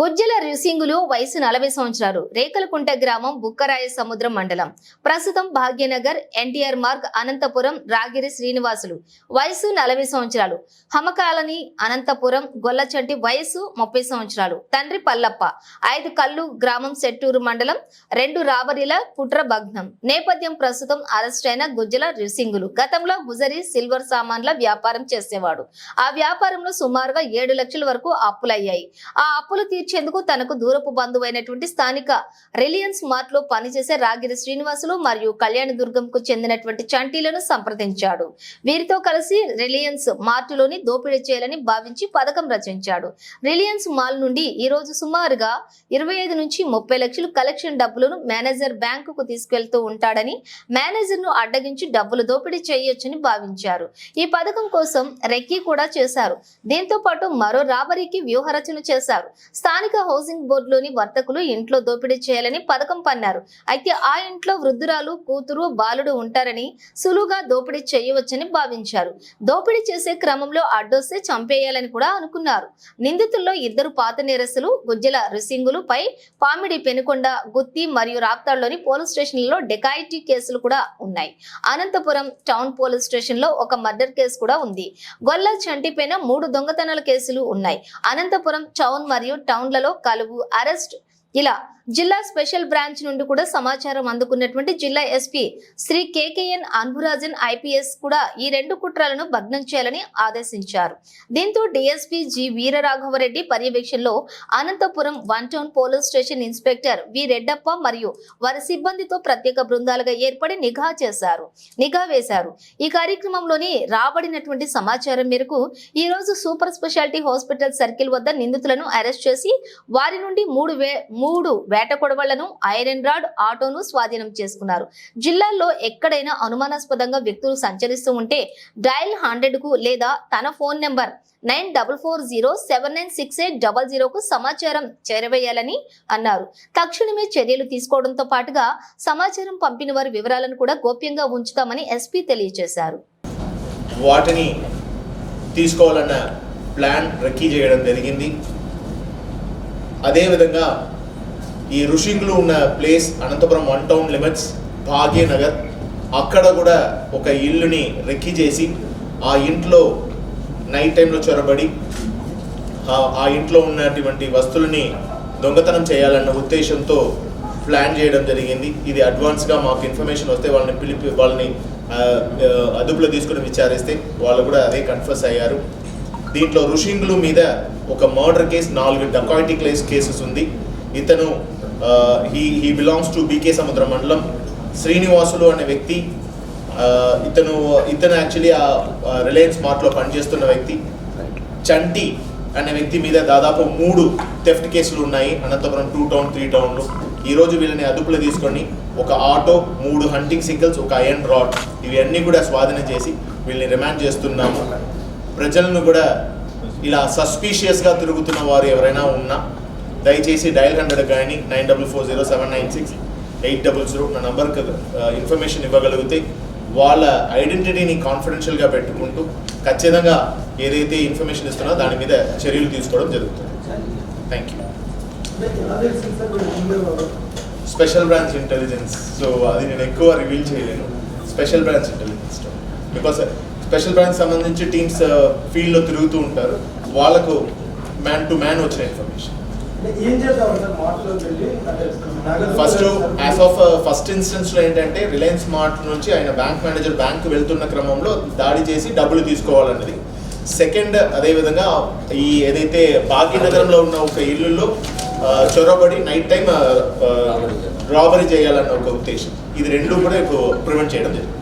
గుజ్జల రిసింగులు వయసు నలభై సంవత్సరాలు. రేకలకుంట గ్రామం బుక్కరాయ సముద్రం మండలం. ప్రస్తుతం భాగ్యనగర్ ఎన్టీఆర్ మార్గ్ అనంతపురం రాగిరి శ్రీనివాసులు. వయసు నలభై సంవత్సరాలు. హమకాలని అనంతపురం గొల్లచంటి వయసు ముప్పై సంవత్సరాలు. తండ్రి పల్లప్ప. ఐదు కళ్ళు గ్రామం సెట్టూరు మండలం. రెండు రాబరిల కుట్ర భగ్నం. నేపథ్యం ప్రస్తుతం అరెస్ట్ అయిన గుజ్జల రిసింగులు గతంలో గుజరి సిల్వర్ సామాన్ల వ్యాపారం చేసేవాడు. ఆ వ్యాపారంలో సుమారుగా ఏడు లక్షల వరకు అప్పులయ్యాయి. ఆ అప్పులు తీర్చి ఇచ్చేందుకు తనకు దూరపు బంధువైనటువంటి స్థానిక రిలయన్స్ మార్ట్లో పనిచేసే రాగిరి శ్రీనివాసులు మరియు కళ్యాణ దుర్గంకు చెందినటువంటి చంటీలను సంప్రదించాడు. వీరితో కలిసి రిలయన్స్ మార్ట్లోని దోపిడీ చేయాలని భావించి పథకం రచించాడు. రిలయన్స్ మాల్ నుండి ఈ రోజు సుమారుగా ఇరవై ఐదు నుంచి ముప్పై లక్షలు కలెక్షన్ డబ్బులను మేనేజర్ బ్యాంకుకు తీసుకెళ్తూ ఉంటాడని మేనేజర్ను అడ్డగించి డబ్బులు దోపిడీ చేయొచ్చని భావించారు. ఈ పథకం కోసం రెక్కీ కూడా చేశారు. దీంతో పాటు మరో రాబరీకి వ్యూహరచన చేశారు. స్థానిక స్థానిక హౌసింగ్ బోర్డులోని వర్తకులు ఇంట్లో దోపిడీ చేయాలని పథకం పన్నారు. అయితే ఆ ఇంట్లో వృద్ధురాలు కూతురు బాలుడు ఉంటారని సులువుగా దోపిడీ చేయవచ్చని భావించారు. దోపిడీ చేసే క్రమంలో అడ్డొస్తే చంపేయాలని కూడా అనుకున్నారు. నిందితుల్లో ఇద్దరు పాత నేరస్తులు గుజ్జల రిసింగులు పై పామిడి పెనుకొండ గుత్తి మరియు రాప్తాడులోని పోలీస్ స్టేషన్లలో డెకాయిటీ కేసులు కూడా ఉన్నాయి. అనంతపురం టౌన్ పోలీస్ స్టేషన్లో ఒక మర్డర్ కేసు కూడా ఉంది. గొల్ల చంటిపైన మూడు దొంగతనాల కేసులు ఉన్నాయి. అనంతపురం టౌన్ మరియు టౌన్లలో కలువు అరెస్ట్ ఇలా జిల్లా స్పెషల్ బ్రాంచ్ నుండి కూడా సమాచారం అందుకున్నటువంటి జిల్లా SP Shri KKN Anburajan IPS కూడా ఈ రెండు కుట్రలను భగ్నం చేయాలని ఆదేశించారు. దీంతో డిఎస్పీ జి వీరరాఘవరెడ్డి పర్యవేక్షణలో Anantapuram one town police station inspector V Reddappa మరియు వారి సిబ్బందితో ప్రత్యేక బృందాలుగా ఏర్పడి నిఘా చేశారు. నిఘా వేశారు. ఈ కార్యక్రమంలోని రాబడినటువంటి సమాచారం మేరకు ఈ రోజు సూపర్ స్పెషాలిటీ హాస్పిటల్ సర్కిల్ వద్ద నిందితులను అరెస్ట్ చేసి వారి నుండి మూడు వే మూడు వేట కొడవళ్ళను ఐరన్ రాడ్ ఆటోను స్వాధీనం చేసుకున్నారు. జిల్లాల్లో ఎక్కడైనా అనుమానాస్పదంగా వ్యక్తులు సంచరిస్తూ ఉంటే డయల్ హండ్రెడ్కు లేదా తన phone number nine double four zero seven nine six eight double జీరోకు సమాచారం చేరవేయాలని అన్నారు. తక్షణమే చర్యలు తీసుకోవడంతో పాటుగా సమాచారం పంపిన వారి వివరాలను కూడా గోప్యంగా ఉంచుతామని ఎస్పీ తెలియజేశారు. వాటిని తీసుకోవాలన్న ప్లాన్ రెక్కీ చేయడం జరిగింది. అదేవిధంగా ఈ ఋషికులు ఉన్న place Anantapuram one town limits Bhagyanagar. అక్కడ కూడా ఒక ఇల్లుని రెక్కీ చేసి ఆ ఇంట్లో నైట్ టైంలో చొరబడి ఆ- ఇంట్లో ఉన్నటువంటి వస్తువులని దొంగతనం చేయాలన్న ఉద్దేశంతో ప్లాన్ చేయడం జరిగింది. ఇది అడ్వాన్స్గా మాకు ఇన్ఫర్మేషన్ వస్తే వాళ్ళని పిలిపి వాళ్ళని అదుపులో తీసుకుని విచారిస్తే వాళ్ళు కూడా అదే కన్ఫర్స్ అయ్యారు. దీంట్లో ఋషింగులు మీద ఒక మర్డర్ కేసు నాలుగు డకాయిటీ కేస్ కేసెస్ ఉంది. ఇతను he he belongs to BK Samudra మండలం శ్రీనివాసులు అనే వ్యక్తి uh, ఇతను ఇతను యాక్చువల్లీ ఆ రిలయన్స్ మార్ట్లో పనిచేస్తున్న వ్యక్తి. చంటి అనే వ్యక్తి మీద దాదాపు మూడు థెఫ్ట్ కేసులు ఉన్నాయి. అనంతపురం టూ టౌన్ త్రీ టౌన్లు ఈరోజు వీళ్ళని అదుపులో తీసుకొని ఒక ఆటో మూడు హంటింగ్ సిగ్నల్స్ ఒక ఐరన్ రాడ్ ఇవన్నీ కూడా స్వాధీనం చేసి వీళ్ళని రిమాండ్ చేస్తున్నాము. ప్రజలను కూడా ఇలా సస్పీషియస్గా తిరుగుతున్న వారు ఎవరైనా ఉన్నా దయచేసి డయల్ హండ్రెడ్ కానీ nine double four zero seven nine six eight double zero నా నంబర్కి ఇన్ఫర్మేషన్ ఇవ్వగలిగితే వాళ్ళ ఐడెంటిటీని కాన్ఫిడెన్షియల్గా పెట్టుకుంటూ ఖచ్చితంగా ఏదైతే ఇన్ఫర్మేషన్ ఇస్తున్నా దాని మీద చర్యలు తీసుకోవడం జరుగుతుంది. Thank you special branch intelligence so అది నేను ఎక్కువ రివీల్ చేయలేను. Special branch intelligence because special branch సంబంధించి టీమ్స్ ఫీల్డ్లో తిరుగుతూ ఉంటారు. వాళ్ళకు మ్యాన్ టు మ్యాన్ వచ్చిన information first as of first ఇన్స్టెన్స్లో ఏంటంటే రిలయన్స్ మార్ట్ నుంచి ఆయన బ్యాంక్ మేనేజర్ బ్యాంక్ వెళ్తున్న క్రమంలో దాడి చేసి డబ్బులు తీసుకోవాలన్నది. సెకండ్ అదేవిధంగా ఈ ఏదైతే భాగ్యనగరంలో ఉన్న ఒక ఇల్లులో ఆ, చొరబడి నైట్ టైం రాబరీ చేయాలన్న ఒక ఉద్దేశం. ఇది రెండు కూడా ఇప్పుడు ప్రివెంట్ చేయడం జరిగింది.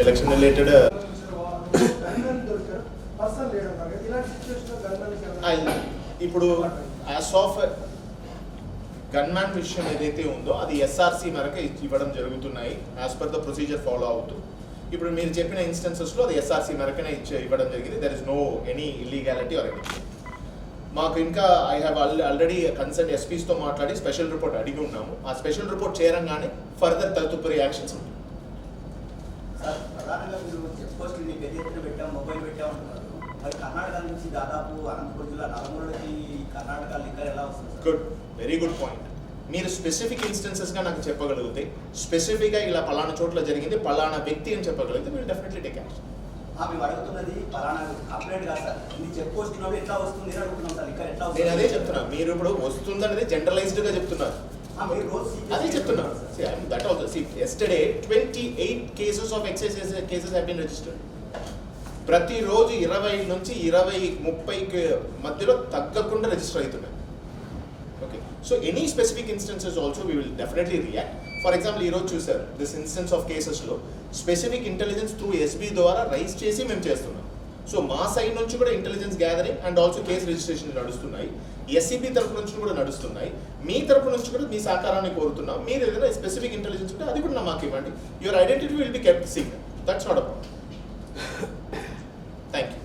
ఎలక్షన్ రిలేటెడ్ ఇప్పుడు యాజ్ ఆఫ్ గన్మ్యాన్ విషయం ఏదైతే ఉందో అది ఎస్ఆర్సి మేరకు ఇవ్వడం జరుగుతున్నాయి. As per the procedure follow అవుతూ. ఇప్పుడు మీరు చెప్పిన ఇన్స్టెన్సెస్లో అది ఎస్ఆర్సి మేరకనే ఇచ్చే ఇవ్వడం జరిగింది. There is no any illegality or any మాకు ఇంకా ఐ హ్యావ్ ఆల్రెడీ కన్సర్న్ ఎస్పీస్తో మాట్లాడి స్పెషల్ రిపోర్ట్ అడిగి ఉన్నాము. ఆ స్పెషల్ రిపోర్ట్ చేరంగానే ఫర్దర్ తదుపరి యాక్షన్స్ ఉంటాయి. సార్ ప్రధానంగా మీరు చెక్ పోస్ట్ని పెద్ద ఎత్తున పెట్టాం మొబైల్ పెట్టాం అంటున్నారు. మరి కర్ణాటక నుంచి దాదాపు అనంతపురం జిల్లా నలుమూలకి కర్ణాటక లిక్కర్ ఎలా వస్తుంది గుడ్ వెరీ గుడ్ పాయింట్ మీరు స్పెసిఫిక్ ఇన్స్టెన్సెస్గా నాకు చెప్పగలిగితే స్పెసిఫిక్గా ఇలా పలానా చోట్ల జరిగింది పలానా వ్యక్తి అని చెప్పగలిగితే మీరు డెఫినెట్లీ టేక్ యాక్షన్ మేము అడుగుతున్నది పలానా కంప్లైంట్ కాదు సార్. పోస్ట్ ఉన్నప్పుడు ఎట్లా వస్తుంది అని అడుగుతున్నాం సార్ లిక్కర్ ఎట్లా నేను అదే చెప్తున్నా. మీరు ఇప్పుడు వస్తుందనేది జనరలైజ్డ్గా చెప్తున్నారు. మీరు అదే చెప్తున్నా. That also see yesterday twenty eight cases of excise cases have been registered ప్రతిరోజు ఇరవై నుంచి ఇరవై ముప్పై మధ్యలో తగ్గకుండా రిజిస్టర్ అవుతున్నాయి. Okay so any specific instances also we will definitely react for example ఈరోజు చూసారు దిస్ ఇన్స్టెన్స్ ఆఫ్ కేసెస్లో స్పెసిఫిక్ ఇంటెలిజెన్స్ త్రూ ఎస్బీ ద్వారా రైజ్ చేసి మేము చేస్తున్నాం. సో మా సైడ్ నుంచి కూడా intelligence gathering and also case registration నడుస్తున్నాయి. ఎస్సీబీ తరఫు నుంచి కూడా నడుస్తున్నాయి. మీ తరపు నుంచి కూడా మీ సహకారాన్ని కోరుతున్నాం. మీరు ఏదైనా స్పెసిఫిక్ ఇంటెలిజెన్స్ ఉంటే అది కూడా మాకు ఇవ్వండి. Your identity will be kept sing that's not about thank you